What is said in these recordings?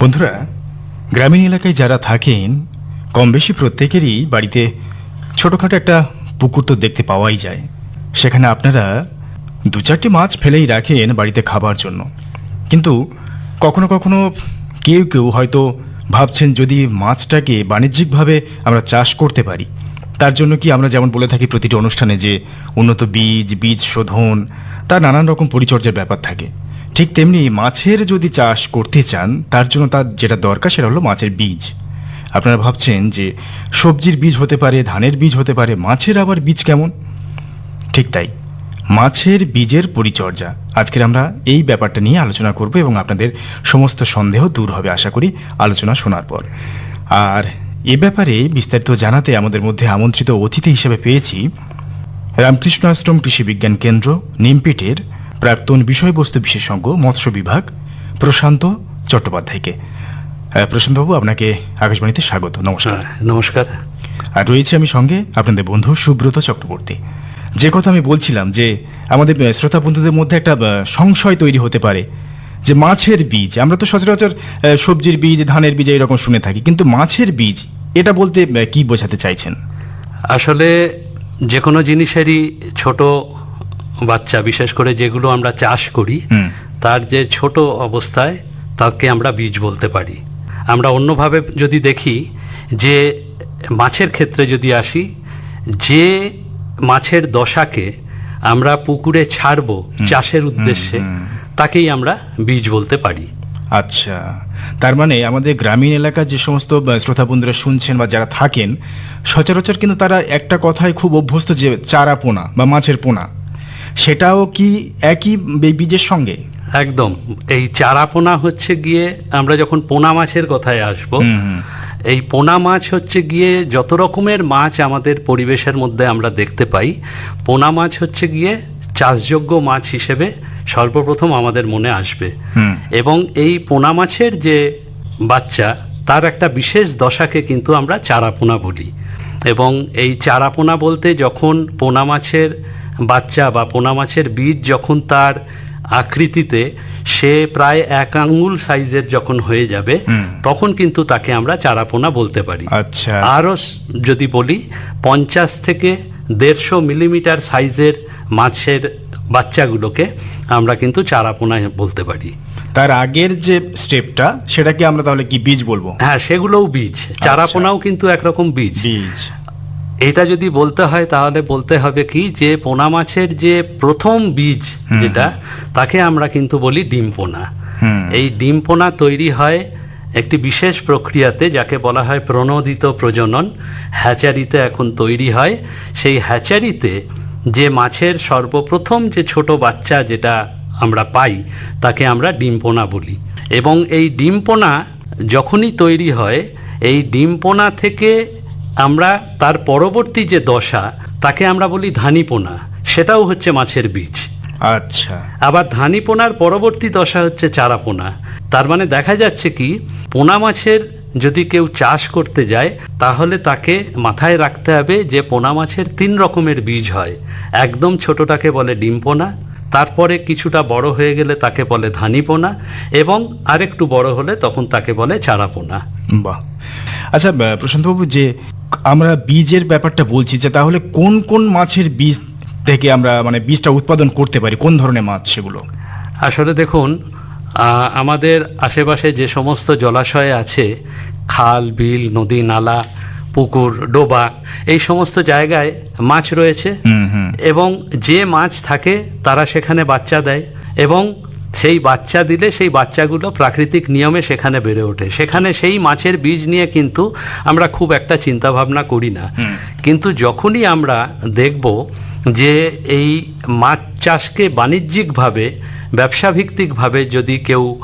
বন্ধুরা, গ্রামীণ এলাকায় যারা থাকেন কম বেশি প্রত্যেকেরই বাড়িতে ছোটোখাটো একটা পুকুর তো দেখতে পাওয়াই যায়। সেখানে আপনারা দু চারটি মাছ ফেলেই রাখেন বাড়িতে খাবার জন্য। কিন্তু কখনো কখনো কেউ কেউ হয়তো ভাবছেন যদি মাছটাকে বাণিজ্যিকভাবে আমরা চাষ করতে পারি, তার জন্য কি আমরা যেমন বলে থাকি প্রতিটি অনুষ্ঠানে যে উন্নত বীজ বীজ শোধন তার নানান রকম পরিচর্যার ব্যাপার থাকে। ঠিক তেমনি মাছের যদি চাষ করতে চান, তার জন্য তার যেটা দরকার সেটা হলো মাছের বীজ। আপনারা ভাবছেন যে সবজির বীজ হতে পারে, ধানের বীজ হতে পারে, মাছের আবার বীজ কেমন? ঠিক তাই। মাছের বীজের পরিচর্যা। আজকের আমরা এই ব্যাপারটা নিয়ে আলোচনা করব এবং আপনাদের সমস্ত সন্দেহ দূর হবে আশা করি আলোচনা শোনার পর। আর এ ব্যাপারে বিস্তারিত জানাতে আমাদের মধ্যে আমন্ত্রিত অতিথি হিসেবে পেয়েছি রামকৃষ্ণ আশ্রম কৃষি বিজ্ঞান কেন্দ্র, নিমপিটের প্রাক্তন বিষয়বস্তু বিশেষজ্ঞ মৎস্য বিভাগ প্রশান্ত চট্টোপাধ্যায়কে। প্রশান্তবাবু আপনাকে আকাশবাণীতে স্বাগত নমস্কার। নমস্কার। আর রয়েছে আমি সঙ্গে আপনাদের বন্ধু সুব্রত চক্রবর্তী। যে কথা আমি বলছিলাম যে আমাদের শ্রোতা বন্ধুদের মধ্যে একটা সংশয় তৈরি হতে পারে যে মাছের বীজ আমরা তো সচরাচর সবজির বীজ ধানের বীজ এরকম শুনে থাকি কিন্তু মাছের বীজ এটা বলতে কি বোঝাতে চাইছেন? আসলে যে কোনো জিনিসেরই ছোট বাচ্চা বিশেষ করে যেগুলো আমরা চাষ করি তার যে ছোট অবস্থায় তাকে আমরা বীজ বলতে পারি। আমরা অন্যভাবে যদি দেখি যে মাছের ক্ষেত্রে যদি আসি যে মাছের দশাকে আমরা পুকুরে ছাড়বো চাষের উদ্দেশ্যে তাকেই আমরা বীজ বলতে পারি। আচ্ছা। তার মানে আমাদের গ্রামীণ এলাকার যে সমস্ত শ্রোতা বন্ধুরা শুনছেন বা যারা থাকেন সচরাচর কিন্তু তারা একটা কথায় খুব অভ্যস্ত যে চারা পোনা বা মাছের পোনা সেটাও কি একই বীজের সঙ্গে? একদম। এই চারা পোনা হচ্ছে গিয়ে আমরা যখন পোনা মাছের কথায় আসব। এই পোনা মাছ হচ্ছে গিয়ে যত রকমের মাছ আমাদের পরিবেশের মধ্যে আমরা দেখতে পাই পোনা মাছ হচ্ছে গিয়ে চাষযোগ্য মাছ হিসেবে সর্বপ্রথম আমাদের মনে আসবে। এবং এই পোনা মাছের যে বাচ্চা তার একটা বিশেষ দশাকে কিন্তু আমরা চারাপোনা বলি। এবং এই চারাপোনা বলতে যখন পোনা মাছের বাচ্চা বা পোনা মাছের বীজ যখন তার আকৃতিতে সে প্রায় এক আঙ্গুল সাইজের যখন হয়ে যাবে তখন কিন্তু তাকে আমরা চারাপোনা বলতে পারি। আচ্ছা। আরও যদি বলি পঞ্চাশ থেকে দেড়শো মিলিমিটার সাইজের মাছের বাচ্চাগুলোকে আমরা কিন্তু চারাপোনা বলতে পারি। তার আগের যে স্টেপটা সেটাকে আমরা তাহলে কি বীজ বলব? হ্যাঁ সেগুলোও বীজ। চারাপোনাও কিন্তু একরকম বীজ। বীজ। এটা যদি বলতে হয় তাহলে বলতে হবে কি যে পোনা মাছের যে প্রথম বীজ যেটা তাকে আমরা কিন্তু বলি ডিম পোনা। এই ডিম পোনা তৈরি হয় একটি বিশেষ প্রক্রিয়াতে যাকে বলা হয় প্রণোদিত প্রজনন। হ্যাচারিতে এখন তৈরি হয়। সেই হ্যাচারিতে যে মাছের সর্বপ্রথম যে ছোট বাচ্চা যেটা আমরা পাই তাকে আমরা ডিম পোনা বলি। এবং এই ডিম পোনা যখনই তৈরি হয় এই ডিম পোনা থেকে আমরা তার পরবর্তী যে দশা তাকে আমরা বলি ধানিপোনা সেটাও হচ্ছে মাছের বীজ। আচ্ছা। আবার ধানি পোনার পরবর্তী দশা হচ্ছে চারা পোনা তার মানে দেখা যাচ্ছে কি পোনা মাছের যদি কেউ চাষ করতে যায় তাহলে তাকে মাথায় রাখতে হবে যে পোনা মাছের তিন রকমের বীজ হয়। একদম ছোটটাকে বলে ডিম পোনা তারপরে কিছুটা বড় হয়ে গেলে তাকে বলে ধানি পোনা এবং আরেকটু বড় হলে তখন তাকে বলে চারা পোনা বাহ। আচ্ছা প্রশান্তবাবু যে আমরা বীজের ব্যাপারটা বলছি যে তাহলে কোন কোন মাছের বীজ থেকে আমরা মানে বীজটা উৎপাদন করতে পারি? কোন ধরনের মাছ সেগুলো? আসলে দেখুন আমাদের আশেপাশে যে সমস্ত জলাশয় আছে খাল বিল নদী নালা পুকুর ডোবা এই সমস্ত জায়গায় মাছ রয়েছে এবং যে মাছ থাকে তারা সেখানে বাচ্চা দেয় এবং সেই বাচ্চা দিলে সেই বাচ্চাগুলো প্রাকৃতিক নিয়মে সেখানে বেড়ে ওঠে। সেখানে সেই মাছের বীজ নিয়ে কিন্তু আমরা খুব একটা চিন্তা ভাবনা করি না। কিন্তু যখনই আমরা দেখব যে এই মাছ চাষকে বাণিজ্যিকভাবে ব্যবসাভিত্তিকভাবে যদি কেউ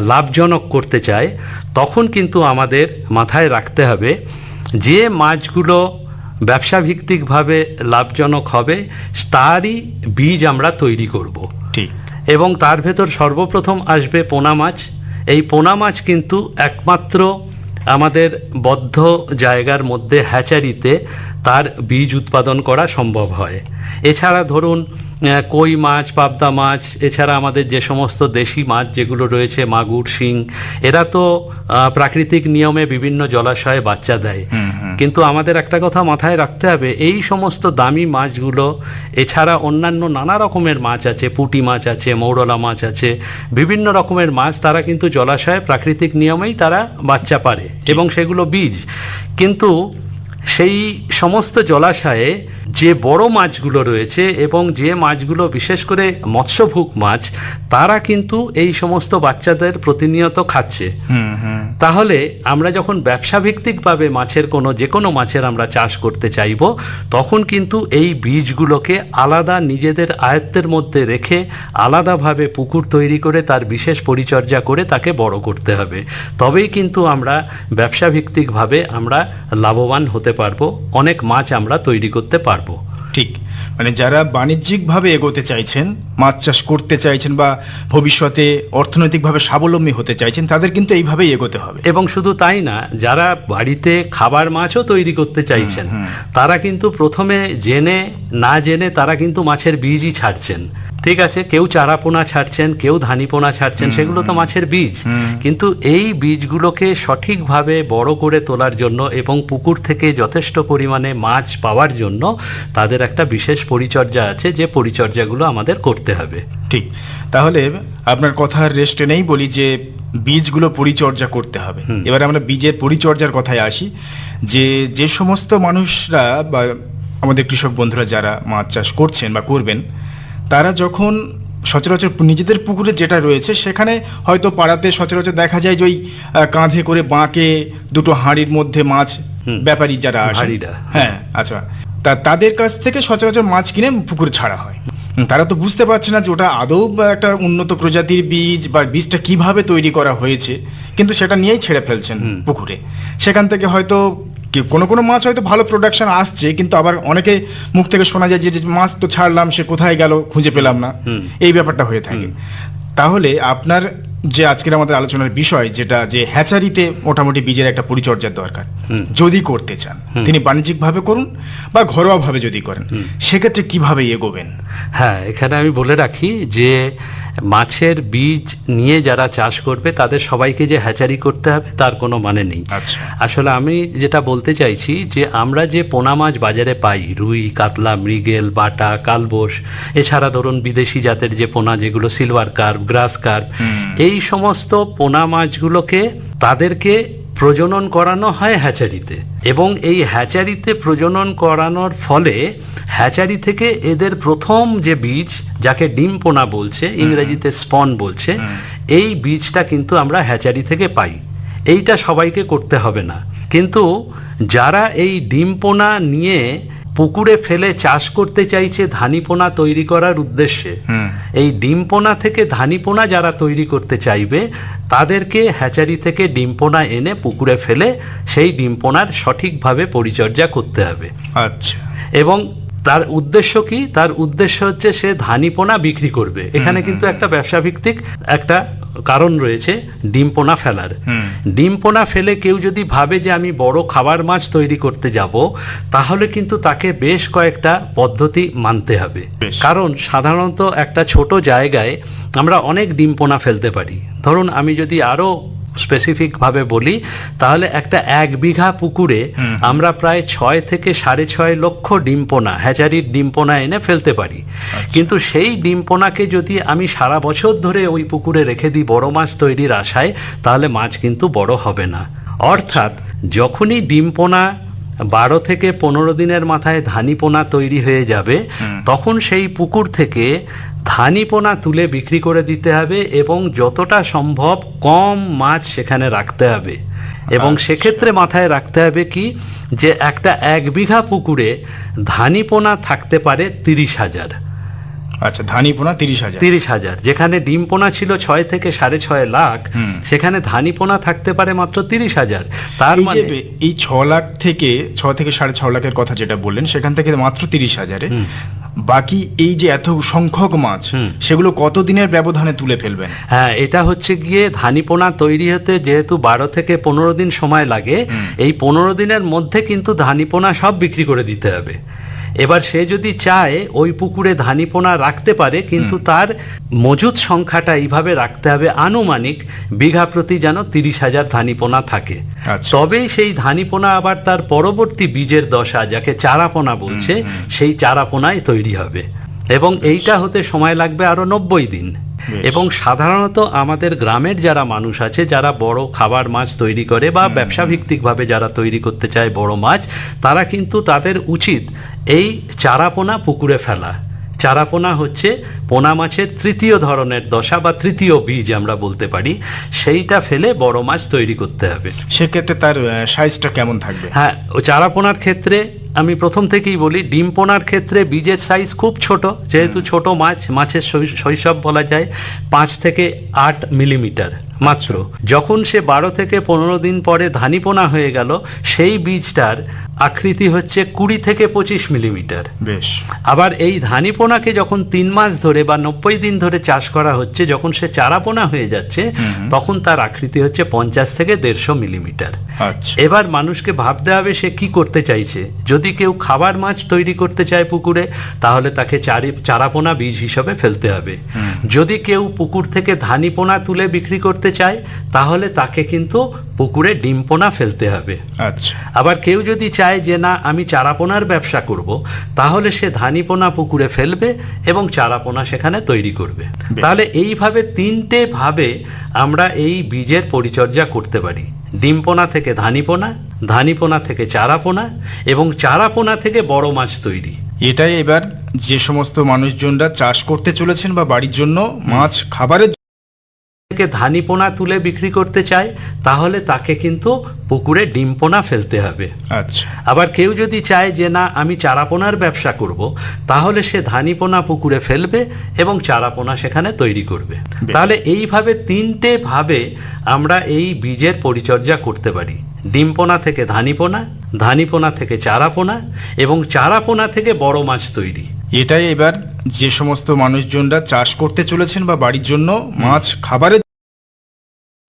লাভজনক করতে চায় তখন কিন্তু আমাদের মাথায় রাখতে হবে যে মাছগুলো ব্যবসাভিত্তিকভাবে লাভজনক হবে তারই বীজ আমরা তৈরি করব। ঠিক। এবং তার ভেতর সর্বপ্রথম আসবে পোনা মাছ। এই পোনা মাছ কিন্তু একমাত্র আমাদের বদ্ধ জায়গার মধ্যে হ্যাচারিতে তার বীজ উৎপাদন করা সম্ভব হয়। এছাড়া ধরুন কই মাছ, পাবদা মাছ, এছাড়া আমাদের যে সমস্ত দেশি মাছ যেগুলো রয়েছে, মাগুর, শিং, এরা তো প্রাকৃতিক নিয়মে বিভিন্ন জলাশয়ে বাচ্চা দেয়। কিন্তু আমাদের একটা কথা মাথায় রাখতে হবে, এই সমস্ত দামি মাছগুলো, এছাড়া অন্যান্য নানা রকমের মাছ আছে, পুটি মাছ আছে, মৌরলা মাছ আছে, বিভিন্ন রকমের মাছ তারা কিন্তু জলাশয়ে প্রাকৃতিক নিয়মেই তারা বাচ্চা পারে এবং সেগুলো বীজ। কিন্তু সেই সমস্ত জলাশয়ে যে বড় মাছগুলো রয়েছে এবং যে মাছগুলো বিশেষ করে মৎস্যভুক মাছ তারা কিন্তু এই সমস্ত বাচ্চাদের প্রতিনিয়ত খাচ্ছে। তাহলে আমরা যখন ব্যবসা ভিত্তিকভাবে মাছের কোনো যে কোনো মাছের আমরা চাষ করতে চাইব তখন কিন্তু এই বীজগুলোকে আলাদা নিজেদের আয়ত্তের মধ্যে রেখে আলাদাভাবে পুকুর তৈরি করে তার বিশেষ পরিচর্যা করে তাকে বড় করতে হবে। তবেই কিন্তু আমরা ব্যবসা ভিত্তিকভাবে আমরা লাভবান হতে পারব অনেক মাছ আমরা তৈরি করতে পারব। ঠিক। মানে যারা বাণিজ্যিকভাবে এগোতে চাইছেন মাছ চাষ করতে চাইছেন বা ভবিষ্যতে অর্থনৈতিকভাবে স্বাবলম্বী হতে চাইছেন তাদের কিন্তু এইভাবেই এগোতে হবে। এবং শুধু তাই না যারা বাড়িতে খাবার মাছও তৈরি করতে চাইছেন তারা কিন্তু প্রথমে জেনে না জেনে তারা কিন্তু মাছের বীজই ছাড়ছেন। ঠিক আছে কেউ চারাপোনা ছাড়ছেন কেউ ধানিপোনা ছাড়ছেন সেগুলো তো মাছের বীজ। কিন্তু এই বীজগুলোকে সঠিকভাবে বড় করে তোলার জন্য এবং পুকুর থেকে যথেষ্ট পরিমাণে মাছ পাওয়ার জন্য তাদের একটা বিশেষ পরিচর্যা আছে যে পরিচর্যাগুলো আমাদের করতে হবে। ঠিক। তাহলে আপনার কথার রেস্টে নেই বলি যে বীজগুলো পরিচর্যা করতে হবে। এবার আমরা বীজের পরিচর্যার কথায় আসি যে যে সমস্ত মানুষরা বা আমাদের কৃষক বন্ধুরা যারা মাছ চাষ করছেন বা করবেন তারা যখন সচরাচর নিজেদের পুকুরে যেটা রয়েছে সেখানে হয়তো পাড়াতে সচরাচর দেখা যায় যে ওই কাঁধে করে বাঁকে দুটো হাঁড়ির মধ্যে মাছ। ব্যাপারী যারা আসেন হাঁড়িরা, হ্যাঁ। আচ্ছা। তা তাদের কাছ থেকে সচরাচর মাছ কিনে পুকুরে ছাড়া হয়। তারা তো বুঝতে পারছে না যে ওটা আদৌ একটা উন্নত প্রজাতির বীজ বা বীজটা কীভাবে তৈরি করা হয়েছে কিন্তু সেটা নিয়েই ছেড়ে ফেলছেন পুকুরে। সেখান থেকে হয়তো কোনো কোনো মাছ হয়তো ভালো প্রোডাকশন আসছে কিন্তু আবার অনেকে মুখ থেকে শোনা যায় যে যে মাছ তো ছাড়লাম সে কোথায় গেল খুঁজে পেলাম না। এই ব্যাপারটা হয়ে থাকে। তাহলে আপনার যে আজকের আমাদের আলোচনার বিষয় যেটা যে হ্যাচারিতে মোটামুটি বীজের একটা পরিচর্যার দরকার যদি করতে চান তিনি বাণিজ্যিকভাবে করুন বা ঘরোয়াভাবে যদি করেন সেক্ষেত্রে কীভাবে এগোবেন? হ্যাঁ এখানে আমি বলে রাখি যে মাছের বীজ নিয়ে যারা চাষ করবে তাদের সবাইকে যে হ্যাচারি করতে হবে তার কোনো মানে নেই। আচ্ছা। আসলে আমি যেটা বলতে চাইছি যে আমরা যে পোনা মাছ বাজারে পাই রুই কাতলা মৃগেল বাটা কালবোস এছাড়া ধরুন বিদেশি জাতের যে পোনা যেগুলো সিলভার কার্প গ্রাস কার্প এই সমস্ত পোনা মাছগুলোকে তাদেরকে প্রজনন করানো হয় হ্যাচারিতে এবং এই হ্যাচারিতে প্রজনন করানোর ফলে হ্যাচারি থেকে এদের প্রথম যে বীজ যাকে ডিম পোনা বলছে ইংরেজিতে স্পন বলছে এই বীজটা কিন্তু আমরা হ্যাচারি থেকে পাই। এইটা সবাইকে করতে হবে না। কিন্তু যারা এই ডিম পোনা নিয়ে পুকুরে ফেলে চাষ করতে চাইছে ধানিপোনা তৈরি করার উদ্দেশ্যে। এই ডিমপোনা থেকে ধানিপোনা যারা তৈরি করতে চাইবে তাদেরকে হ্যাচারি থেকে ডিমপোনা এনে পুকুরে ফেলে সেই ডিমপোনার সঠিকভাবে পরিচর্যা করতে হবে। আচ্ছা। এবং তার উদ্দেশ্য কি? তার উদ্দেশ্য হচ্ছে সে ধানিপোনা বিক্রি করবে। এখানে কিন্তু একটা ব্যবসা ভিত্তিক একটা কারণ রয়েছে ডিম পোনা ফেলার ডিম্পোনা ডিম পোনা ফেলে কেউ যদি ভাবে যে আমি বড় খাবার মাছ তৈরি করতে যাব তাহলে কিন্তু তাকে বেশ কয়েকটা পদ্ধতি মানতে হবে। কারণ সাধারণত একটা ছোট জায়গায় আমরা অনেক ডিম পোনা ফেলতে পারি। ধরুন আমি যদি আরও স্পেসিফিকভাবে বলি তাহলে একটা এক বিঘা পুকুরে আমরা প্রায় ছয় থেকে সাড়ে ছয় লক্ষ ডিম্পোনা হ্যাচারির ডিম্পোনা এনে ফেলতে পারি। কিন্তু সেই ডিম্পোনাকে যদি আমি সারা বছর ধরে ওই পুকুরে রেখে দিই বড় মাছ তৈরির আশায় তাহলে মাছ কিন্তু বড় হবে না। অর্থাৎ যখনই ডিম্পোনা বারো থেকে পনেরো দিনের মাথায় ধানিপোনা তৈরি হয়ে যাবে। তখন সেই পুকুর থেকে ধানিপোনা তুলে বিক্রি করে দিতে হবে এবং যতটা সম্ভব কম মাছ সেখানে রাখতে হবে। এবং সেক্ষেত্রে মাথায় রাখতে হবে কি যে একটা এক বিঘা পুকুরে ধানিপোনা থাকতে পারে তিরিশ হাজার। আচ্ছা ধানি পোনা তিরিশ হাজার। তিরিশ হাজার। যেখানে ডিম পোনা ছিল ছয় থেকে সাড়ে ছয় লাখ সেখানে ধানি পোনা থাকতে পারে মাত্র তিরিশ হাজার। তার মানে এই ছ লাখ থেকে ছ থেকে সাড়ে ছ লাখের কথা যেটা বললেন সেখান থেকে মাত্র তিরিশ হাজারে। বাকি এই যে এত সংখ্যক মাছ। সেগুলো কতদিনের ব্যবধানে তুলে ফেলবেন? হ্যাঁ এটা হচ্ছে গিয়ে ধানিপোনা তৈরি হতে যেহেতু বারো থেকে পনেরো দিন সময় লাগে এই পনেরো দিনের মধ্যে কিন্তু ধানিপোনা সব বিক্রি করে দিতে হবে। এবার সে যদি চায় ওই পুকুরে ধানিপোনা রাখতে পারে কিন্তু তার মজুদ সংখ্যাটা এইভাবে রাখতে হবে আনুমানিক বিঘা প্রতি যেন তিরিশ হাজার ধানিপোনা থাকে। তবে তবেই সেই ধানিপোনা আবার তার পরবর্তী বীজের দশা যাকে চারাপোনা বলছে সেই চারাপোনায় তৈরি হবে। এবং এইটা হতে সময় লাগবে আরও নব্বই দিন। এবং সাধারণত আমাদের গ্রামের যারা মানুষ আছে যারা বড় খাবার মাছ তৈরি করে বা ব্যবসা ভিত্তিকভাবে যারা তৈরি করতে চায় বড় মাছ তারা কিন্তু তাদের উচিত এই চারাপোনা পুকুরে ফেলা। চারাপোনা হচ্ছে পোনা মাছের তৃতীয় ধরনের দশা বা তৃতীয় বীজ আমরা বলতে পারি সেইটা ফেলে বড় মাছ তৈরি করতে হবে। সেক্ষেত্রে তার সাইজটা কেমন থাকবে? হ্যাঁ ও চারাপোনার ক্ষেত্রে আমি প্রথম থেকেই বলি ডিম পোনার ক্ষেত্রে বীজের সাইজ খুব ছোট। যেহেতু ছোট মাছ মাছের শৈশব বলা যায় পাঁচ থেকে আট মিলিমিটার মাত্র। যখন সে বারো থেকে পনেরো দিন পরে ধানিপোনা হয়ে গেল সেই বীজটার আকৃতি হচ্ছে কুড়ি থেকে পঁচিশ মিলিমিটার বেশ। আবার এই ধানিপোনাকে যখন তিন মাস ধরে বা নব্বই দিন ধরে চাষ করা হচ্ছে যখন সে চারাপোনা হয়ে যাচ্ছে তখন তার আকৃতি হচ্ছে পঞ্চাশ থেকে দেড়শো মিলিমিটার আচ্ছা। এবার মানুষকে ভাবতে হবে সে কি করতে চাইছে। যদি কেউ খাবার মাছ তৈরি করতে চায় পুকুরে তাহলে তাকে চারি চারাপোনা বীজ হিসাবে ফেলতে হবে। যদি কেউ পুকুর থেকে ধানিপোনা তুলে বিক্রি করতে চায় তাহলে তাকে কিন্তু পুকুরে ডিমপোনা ফেলতে হবে। আচ্ছা। আবার কেউ যদি চায় যে না আমি চারাপোনার ব্যবসা করব তাহলে সে ধানিপোনা পুকুরে ফেলবে এবং চারাপোনা সেখানে তৈরি করবে। তাহলে এইভাবে তিনটে ভাবে আমরা এই বীজের পরিচর্যা করতে পারি। ডিমপোনা থেকে ধানিপোনা ধানিপোনা থেকে চারাপোনা এবং চারাপোনা থেকে বড় মাছ তৈরি। এটাই এবার যে সমস্ত মানুষজনরা চাষ করতে চলেছেন বা বাড়ির জন্য মাছ খাবারের থেকে ধানিপোনা তুলে বিক্রি করতে চায় তাহলে তাকে কিন্তু পুকুরে ডিমপোনা ফেলতে হবে। আচ্ছা। আবার কেউ যদি চায় যে না আমি চারাপোনার ব্যবসা করব তাহলে সে ধানিপোনা পুকুরে ফেলবে এবং চারাপোনা সেখানে তৈরি করবে। তাহলে এইভাবে তিনটে ভাবে আমরা এই বীজের পরিচর্যা করতে পারি। ডিমপোনা থেকে ধানিপোনা ধানিপোনা থেকে চারাপোনা এবং চারাপোনা থেকে বড় মাছ তৈরি। এটাই এবার যে সমস্ত মানুষজনরা চাষ করতে চলেছেন বা বাড়ির জন্য মাছ খাবারের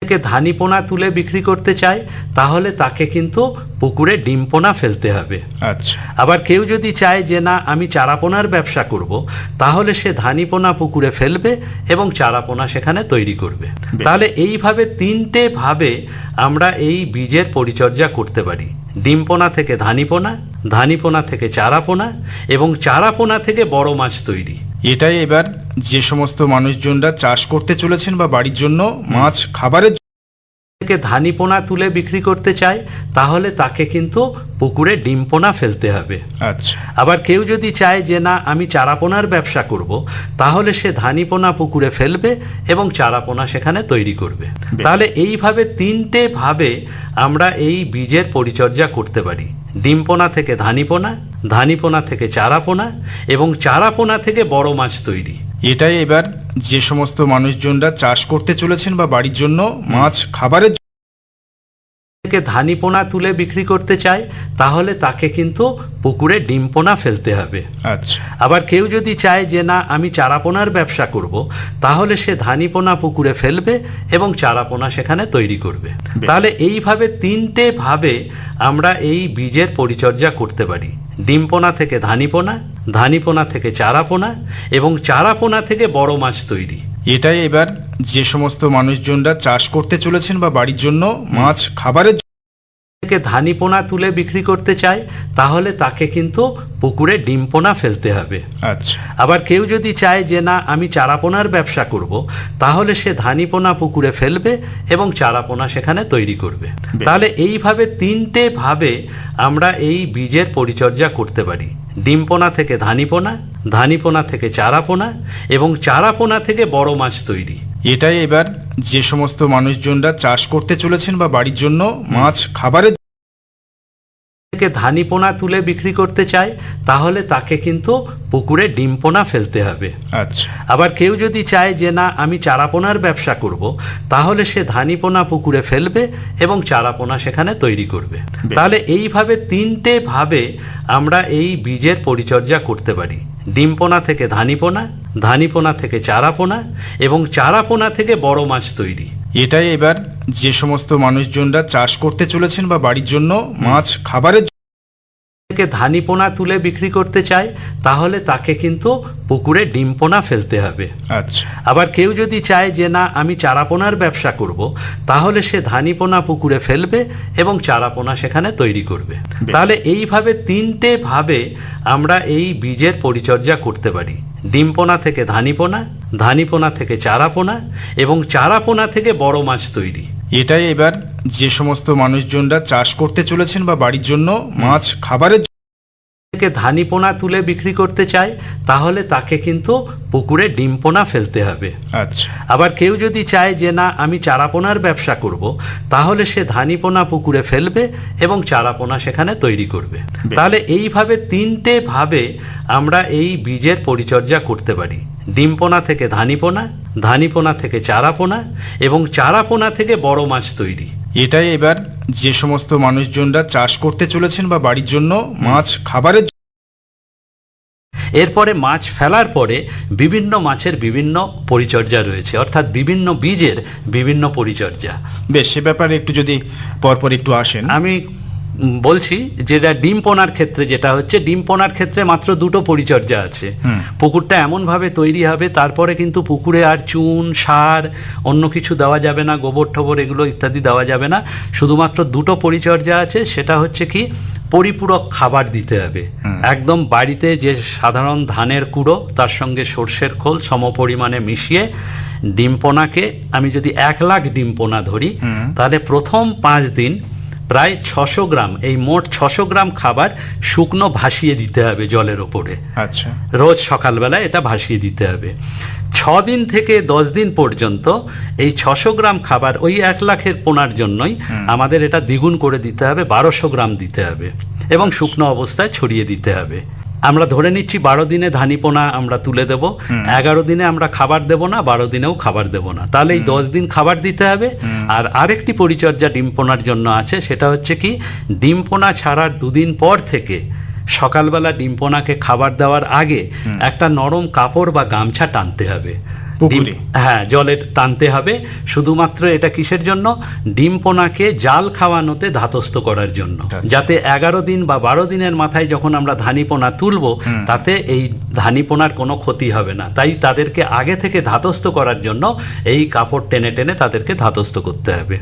থেকে ধানিপোনা তুলে বিক্রি করতে চায় তাহলে তাকে কিন্তু পুকুরে ডিমপোনা ফেলতে হবে। আচ্ছা। আবার কেউ যদি চায় যে না আমি চারাপোনার ব্যবসা করব তাহলে সে ধানিপোনা পুকুরে ফেলবে এবং চারাপোনা সেখানে তৈরি করবে। তাহলে এইভাবে তিনটে ভাবে আমরা এই বীজের পরিচর্যা করতে পারি। ডিমপোনা থেকে ধানিপোনা ধানিপোনা থেকে চারাপোনা এবং চারাপোনা থেকে বড় মাছ তৈরি। এটাই এবার যে সমস্ত মানুষজনরা চাষ করতে চলেছেন বা বাড়ির জন্য মাছ খাবারের থেকে ধানিপোনা তুলে বিক্রি করতে চায় তাহলে তাকে কিন্তু পুকুরে ডিমপোনা ফেলতে হবে। আচ্ছা। আবার কেউ যদি চায় যে না আমি চারাপোনার ব্যবসা করব তাহলে সে ধানিপোনা পুকুরে ফেলবে এবং চারাপোনা সেখানে তৈরি করবে। তাহলে এইভাবে তিনটে ভাবে আমরা এই বীজের পরিচর্যা করতে পারি। ডিমপোনা থেকে ধানিপোনা ধানিপোনা থেকে চারা পোনা এবং চারা পোনা থেকে বড় মাছ তৈরি। এটাই এবার যে সমস্ত মানুষজনরা চাষ করতে চলেছেন বা বাড়ির জন্য মাছ খাবারের থেকে ধানিপোনা তুলে বিক্রি করতে চায় তাহলে তাকে কিন্তু পুকুরে ডিমপোনা ফেলতে হবে। আচ্ছা। আবার কেউ যদি চায় যে না আমি চারাপোনার ব্যবসা করব তাহলে সে ধানিপোনা পুকুরে ফেলবে এবং চারাপোনা সেখানে তৈরি করবে। তাহলে এইভাবে তিনটে ভাবে আমরা এই বীজের পরিচর্যা করতে পারি। ডিমপোনা থেকে ধানিপোনা ধানিপোনা থেকে চারাপোনা এবং চারাপোনা থেকে বড় মাছ তৈরি। এটাই এবার যে সমস্ত মানুষজনরা চাষ করতে চলেছেন বা বাড়ির জন্য মাছ খাবারের থেকে ধানিপোনা তুলে বিক্রি করতে চায় তাহলে তাকে কিন্তু পুকুরে ডিমপোনা ফেলতে হবে। আচ্ছা। আবার কেউ যদি চায় যে না আমি চারাপোনার ব্যবসা করব তাহলে সে ধানিপোনা পুকুরে ফেলবে এবং চারাপোনা সেখানে তৈরি করবে। তাহলে এইভাবে তিনটে ভাবে আমরা এই বীজের পরিচর্যা করতে পারি। ডিমপোনা থেকে ধানিপোনা ধানিপোনা থেকে চারাপোনা এবং চারাপোনা থেকে বড় মাছ তৈরি। এটাই এবার যে সমস্ত মানুষজনরা চাষ করতে চলেছেন বা বাড়ির জন্য মাছ খাবারের থেকে ধানি পোনা তুলে বিক্রি করতে চায় তাহলে তাকে কিন্তু পুকুরে ডিম পোনা ফেলতে হবে। আচ্ছা। আবার কেউ যদি চায় যে না আমি চারাপোনার ব্যবসা করব তাহলে সে ধানি পোনা পুকুরে ফেলবে এবং চারাপোনা সেখানে তৈরি করবে। তাহলে এইভাবে তিনটে ভাবে আমরা এই বীজের পরিচর্যা করতে পারি। ডিম পোনা থেকে ধানি পোনা ধানি পোনা থেকে চারাপোনা এবং চারাপোনা থেকে বড় মাছ তৈরি। এটাই এবার যে সমস্ত মানুষজনরা চাষ করতে চলেছেন বা বাড়ির জন্য মাছ খাবারের থেকে ধানি পোনা তুলে বিক্রি করতে চায় তাহলে তাকে কিন্তু পুকুরে ডিম পোনা ফেলতে হবে। আচ্ছা। আবার কেউ যদি চায় যে না আমি চারাপোনার ব্যবসা করব তাহলে সে ধানি পোনা পুকুরে ফেলবে এবং চারাপোনা সেখানে তৈরি করবে। তাহলে এইভাবে তিনটে ভাবে আমরা এই বীজের পরিচর্যা করতে পারি। ডিমপোনা থেকে ধানিপোনা ধানিপোনা থেকে চারাপোনা এবং চারাপোনা থেকে বড় মাছ তৈরি। এটাই এবার যে সমস্ত মানুষজনরা চাষ করতে চলেছেন বা বাড়ির জন্য মাছ খাবারের থেকে ধানিপোনা তুলে বিক্রি করতে চায় তাহলে তাকে কিন্তু পুকুরে ডিমপোনা ফেলতে হবে। আচ্ছা। আবার কেউ যদি চায় যে না আমি চারাপোনার ব্যবসা করব তাহলে সে ধানিপোনা পুকুরে ফেলবে এবং চারাপোনা সেখানে তৈরি করবে। তাহলে এইভাবে তিনটে ভাবে আমরা এই বীজের পরিচর্যা করতে পারি। ডিমপোনা থেকে ধানিপোনা ধানিপোনা থেকে চারাপোনা এবং চারাপোনা থেকে বড় মাছ তৈরি। এটাই এবার যে সমস্ত মানুষজনরা চাষ করতে চলেছেন বা বাড়ির জন্য মাছ খাবারের এরপরে মাছ ফেলার পরে বিভিন্ন মাছের বিভিন্ন পরিচর্যা রয়েছে অর্থাৎ বিভিন্ন বীজের বিভিন্ন পরিচর্যা। বেশ সে ব্যাপারে একটু যদি পরপর একটু আসেন। আমি বলছি যেটা ডিম পোনার ক্ষেত্রে যেটা হচ্ছে ডিম পোনার ক্ষেত্রে মাত্র দুটো পরিচর্যা আছে। পুকুরটা এমনভাবে তৈরি হবে তারপরে কিন্তু পুকুরে আর চুন সার অন্য কিছু দেওয়া যাবে না গোবর ঠোবর এগুলো ইত্যাদি দেওয়া যাবে না শুধুমাত্র দুটো পরিচর্যা আছে সেটা হচ্ছে কি পরিপূরক খাবার দিতে হবে একদম বাড়িতে যে সাধারণ ধানের কুড়ো তার সঙ্গে সর্ষের খোল সম পরিমাণে মিশিয়ে ডিমপোনাকে আমি যদি এক লাখ ডিমপোনা ধরি। তাহলে প্রথম পাঁচ দিন প্রায় ছশো গ্রাম এই মোট ছশো গ্রাম খাবার শুকনো ভাসিয়ে দিতে হবে জলের ওপরে। আচ্ছা। রোজ সকালবেলায় এটা ভাসিয়ে দিতে হবে। ছ দিন থেকে দশ দিন পর্যন্ত এই ছশো গ্রাম খাবার ওই এক লাখের পোনার জন্যই আমাদের এটা দ্বিগুণ করে দিতে হবে বারোশো গ্রাম দিতে হবে এবং শুকনো অবস্থায় ছড়িয়ে দিতে হবে। আমরা ধরে নিচ্ছি বারো দিনে ধানিপোনা আমরা তুলে দেব এগারো দিনে আমরা খাবার দেব না বারো দিনেও খাবার দেব না। তাহলে এই দশ দিন খাবার দিতে হবে। আর আরেকটি পরিচর্যা ডিম পোনার জন্য আছে সেটা হচ্ছে কি ডিম পোনা ছাড়ার দুদিন পর থেকে সকালবেলা ডিম পোনাকে খাবার দেওয়ার আগে একটা নরম কাপড় বা গামছা টানতে হবে। পুকুরে? হ্যাঁ জলে টানতে হবে। শুধুমাত্র এটা কিসের জন্য? ডিম পোনাকে জাল খাওয়ানোতে ধাতস্থ করার জন্য। আচ্ছা। যাতে এগারো দিন বা বারো দিনের মাথায় যখন আমরা ধানি পোনা তুলবো তাতে এই ধানি পোনার কোনো ক্ষতি হবে না। তাই তাদেরকে আগে থেকে ধাতস্থ করার জন্য এই কাপড় টেনে টেনে তাদেরকে ধাতস্থ করতে হবে।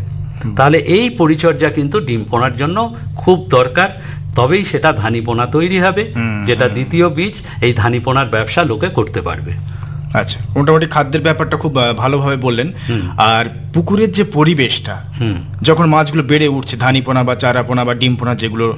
তাহলে এই পরিচর্যা কিন্তু ডিম পোনার জন্য খুব দরকার। তবেই সেটা ধানি পোনা তৈরি হবে যেটা দ্বিতীয় বীজ এই ধানি পোনার ব্যবসা লোকে করতে পারবে। আচ্ছা মোটামুটি খাদ্যের ব্যাপারটা খুব ভালোভাবে বললেন। আর পুকুরের যে পরিবেশটা যখন মাছগুলো বেড়ে উঠছে ধানিপোনা বা চারাপোনা বা ডিমপোনা যেগুলো।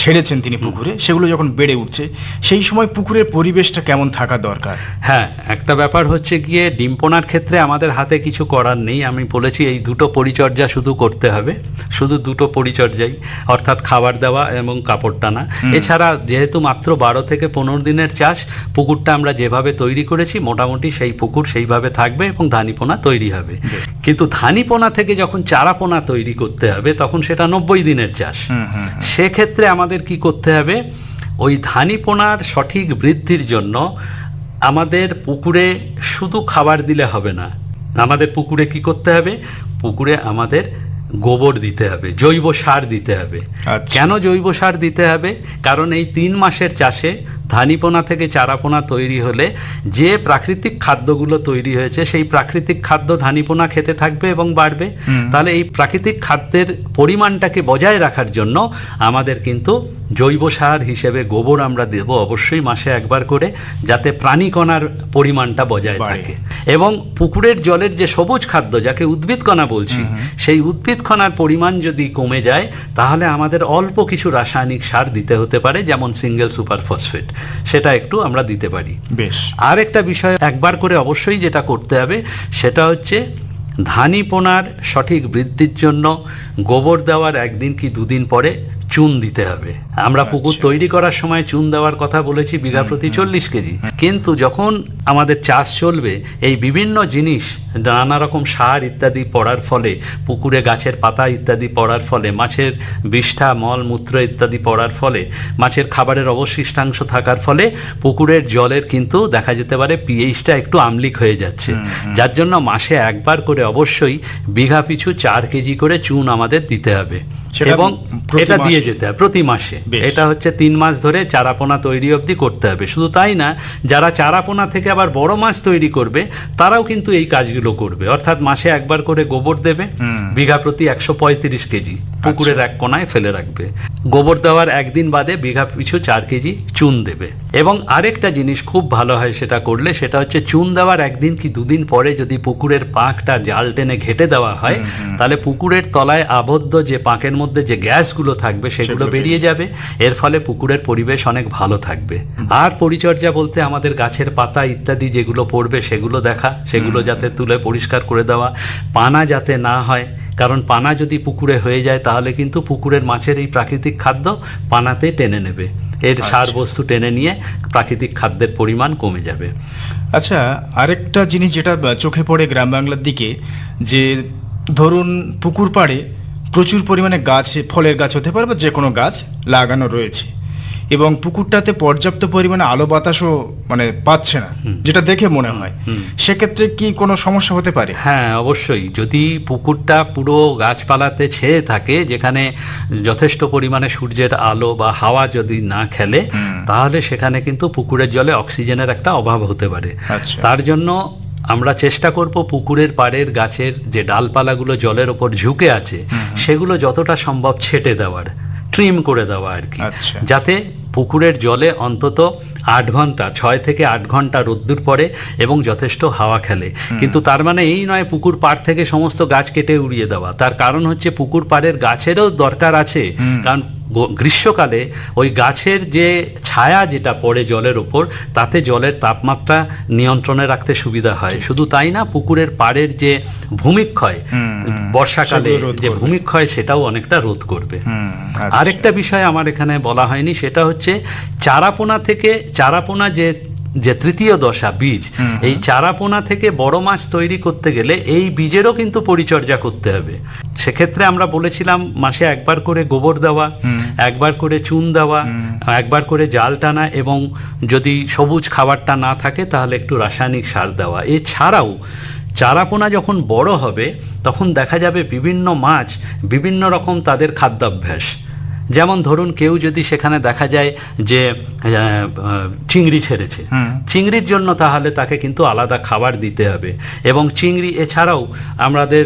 ছেড়েছেন তিনি পুকুরে সেগুলো যখন বেড়ে উঠছে সেই সময় পুকুরের পরিবেশটা কেমন থাকা দরকার? হ্যাঁ একটা ব্যাপার হচ্ছে গিয়ে ডিম্পোনার ক্ষেত্রে আমাদের হাতে কিছু করার নেই। আমি বলেছি এই দুটো পরিচর্যা শুধু করতে হবে শুধু দুটো পরিচর্যাই অর্থাৎ খাবার দেওয়া এবং কাপড় টানা। এছাড়া যেহেতু মাত্র বারো থেকে পনেরো দিনের চাষ পুকুরটা আমরা যেভাবে তৈরি করেছি মোটামুটি সেই পুকুর সেইভাবে থাকবে এবং ধানিপোনা তৈরি হবে। কিন্তু ধানিপোনা থেকে যখন চারাপোনা তৈরি করতে হবে তখন সেটা নব্বই দিনের চাষ। সেক্ষেত্রে আমাদের কি করতে হবে? ওই ধানি পোনার সঠিক বৃদ্ধির জন্য আমাদের পুকুরে শুধু খাবার দিলে হবে না। আমাদের পুকুরে কি করতে হবে? পুকুরে আমাদের গোবর দিতে হবে জৈব সার দিতে হবে। আচ্ছা। কেন জৈব সার দিতে হবে? কারণ এই তিন মাসের চাষে ধানিপোনা থেকে চারাপোনা তৈরি হলে যে প্রাকৃতিক খাদ্যগুলো তৈরি হয়েছে সেই প্রাকৃতিক খাদ্য ধানিপোনা খেতে থাকবে এবং বাড়বে। তাহলে এই প্রাকৃতিক খাদ্যের পরিমাণটাকে বজায় রাখার জন্য আমাদের কিন্তু জৈব সার হিসেবে গোবর আমরা দেব অবশ্যই মাসে একবার করে যাতে প্রাণীকণার পরিমাণটা বজায়। থাকে এবং পুকুরের জলের যে সবুজ খাদ্য যাকে উদ্ভিদকণা বলছি। সেই উদ্ভিদকণার পরিমাণ যদি কমে যায় তাহলে আমাদের অল্প কিছু রাসায়নিক সার দিতে হতে পারে যেমন সিঙ্গেল সুপার ফসফেট সেটা একটু আমরা দিতে পারি বেশ আর একটা বিষয় একবার করে অবশ্যই যেটা করতে হবে সেটা হচ্ছে ধানি পোনার সঠিক বৃদ্ধির জন্য গোবর দেওয়ার একদিন কি দুদিন পরে চুন দিতে হবে। আমরা পুকুর আচ্ছা। তৈরি করার সময় চুন দেওয়ার কথা বলেছি বিঘা প্রতি চল্লিশ কেজি। কিন্তু যখন আমাদের চাষ চলবে এই বিভিন্ন জিনিস নানা রকম সার ইত্যাদি পড়ার ফলে পুকুরে গাছের পাতা ইত্যাদি পড়ার ফলে মাছের বিষ্ঠা মল মূত্র ইত্যাদি পড়ার ফলে মাছের খাবারের অবশিষ্টাংশ থাকার ফলে পুকুরের জলের কিন্তু দেখা যেতে পারে পিএইচটা একটু আমলিক হয়ে যাচ্ছে। যার জন্য মাসে একবার করে অবশ্যই বিঘা পিছু চার কেজি করে চুন আমাদের দিতে হবে। এবং এটা দিয়ে যেতে হবে প্রতি মাসে। এটা হচ্ছে তিন মাস ধরে চারাপোনা তৈরি অবধি করতে হবে। শুধু তাই না যারা চারাপোনা থেকে আবার বড় মাছ তৈরি করবে তারাও কিন্তু এই কাজগুলো করবে। অর্থাৎ মাসে একবার করে গোবর দেবে বিঘা প্রতি একশো পঁয়ত্রিশ কেজি। পুকুরের এক কোনায় ফেলে রাখবে। গোবর দেওয়ার একদিন বাদে বিঘা পিছু চার কেজি চুন দেবে। এবং আরেকটা জিনিস খুব ভালো হয় সেটা করলে সেটা হচ্ছে চুন দেওয়ার একদিন কি দুদিন পরে যদি পুকুরের পাঁকটা জাল টেনে ঘেটে দেওয়া হয় তাহলে পুকুরের তলায় আবদ্ধ যে পাঁকের মধ্যে যে গ্যাসগুলো থাকবে সেগুলো বেরিয়ে যাবে। এর ফলে পুকুরের পরিবেশ অনেক ভালো থাকবে। আর পরিচর্যা বলতে আমাদের গাছের পাতা ইত্যাদি যেগুলো পড়বে সেগুলো দেখা সেগুলো যাতে তুলে পরিষ্কার করে দেওয়া। পানা যাতে না হয় কারণ পানা যদি পুকুরে হয়ে যায় তাহলে কিন্তু পুকুরের মাছের এই প্রাকৃতিক খাদ্য পানাতে টেনে নেবে। এর সার আচ্ছা। বস্তু টেনে নিয়ে প্রাকৃতিক খাদ্যের পরিমাণ কমে যাবে। আচ্ছা আরেকটা জিনিস যেটা চোখে পড়ে গ্রাম বাংলার দিকে যে ধরুন পুকুর পাড়ে প্রচুর পরিমাণে গাছ ফলের গাছ হতে পারে বা যে কোনো গাছ লাগানো রয়েছে। এবং পুকুরটাতে পর্যাপ্ত পরিমাণে আলো বাতাসও মানে পাচ্ছে না যেটা দেখে মনে হয়। সেক্ষেত্রে কি কোনো সমস্যা হতে পারে? হ্যাঁ অবশ্যই। যদি পুকুরটা পুরো গাছপালাতে ছেয়ে থাকে যেখানে যথেষ্ট পরিমাণে সূর্যের আলো বা হাওয়া যদি না খেলে তাহলে সেখানে কিন্তু পুকুরের জলে অক্সিজেনের একটা অভাব হতে পারে। আচ্ছা। তার জন্য আমরা চেষ্টা করব পুকুরের পাড়ের গাছের যে ডালপালাগুলো জলের ওপর ঝুঁকে আছে সেগুলো যতটা সম্ভব ছেটে দেওয়ার ট্রিম করে দেওয়া আর কি। আচ্ছা। যাতে পুকুরের জলে অন্তত আট ঘণ্টা ছয় থেকে আট ঘণ্টা রোদ্দুর পড়ে এবং যথেষ্ট হাওয়া খেলে। কিন্তু তার মানে এই নয় পুকুর পাড় থেকে সমস্ত গাছ কেটে উড়িয়ে দেওয়া। তার কারণ হচ্ছে পুকুর পাড়ের গাছেরও দরকার আছে কারণ গ্রীষ্মকালে ওই গাছের যে ছায়া যেটা পড়ে জলের ওপর তাতে জলের তাপমাত্রা নিয়ন্ত্রণে রাখতে সুবিধা হয় শুধু তাই না পুকুরের পাড়ের যে ভূমিক্ষয়। বর্ষাকালে যে ভূমিক্ষয় সেটাও অনেকটা রোধ করবে আচ্ছা। আরেকটা বিষয় আমার এখানে বলা হয়নি সেটা হচ্ছে চারাপোনা থেকে চারাপোনা যে যে তৃতীয় দশা বীজ। এই চারাপোনা থেকে বড় মাছ তৈরি করতে গেলে এই বীজেরও কিন্তু পরিচর্যা করতে হবে। সেক্ষেত্রে আমরা বলেছিলাম মাসে একবার করে গোবর দেওয়া একবার করে চুন দেওয়া একবার করে জাল টানা এবং যদি সবুজ খাবারটা না থাকে তাহলে একটু রাসায়নিক সার দেওয়া। এছাড়াও চারাপোনা যখন বড় হবে তখন দেখা যাবে বিভিন্ন মাছ বিভিন্ন রকম তাদের খাদ্যাভ্যাস। যেমন ধরুন কেউ যদি সেখানে দেখা যায় যে চিংড়ি ছেড়েছে চিংড়ির জন্য তাহলে তাকে কিন্তু আলাদা খাবার দিতে হবে। এবং চিংড়ি এছাড়াও আমাদের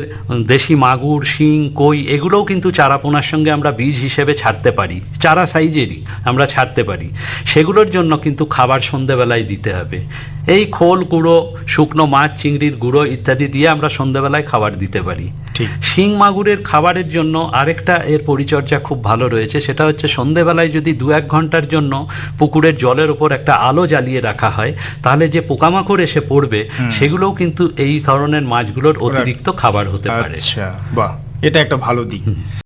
দেশি মাগুর শিং কই এগুলোও কিন্তু চারাপোনার সঙ্গে আমরা বীজ হিসেবে ছাড়তে পারি। চারা সাইজেরই আমরা ছাড়তে পারি। সেগুলোর জন্য কিন্তু খাবার সন্ধেবেলায় দিতে হবে। এই খোল গুঁড়ো শুকনো মাছ চিংড়ির গুঁড়ো ইত্যাদি দিয়ে আমরা সন্ধেবেলায় খাবার দিতে পারি। শিং মাগুরের খাবারের জন্য আরেকটা এর পরিচর্যা খুব ভালো রয়েছে। সেটা হচ্ছে সন্ধেবেলায় যদি দু এক ঘণ্টার জন্য পুকুরের জলের ওপর একটা আলো জ্বালিয়ে রাখা হয় তাহলে যে পোকামাকড় এসে পড়বে সেগুলোও কিন্তু এই ধরনের মাছগুলোর অতিরিক্ত খাবার হতে পারে। আচ্ছা বাহ এটা একটা ভালো দিক।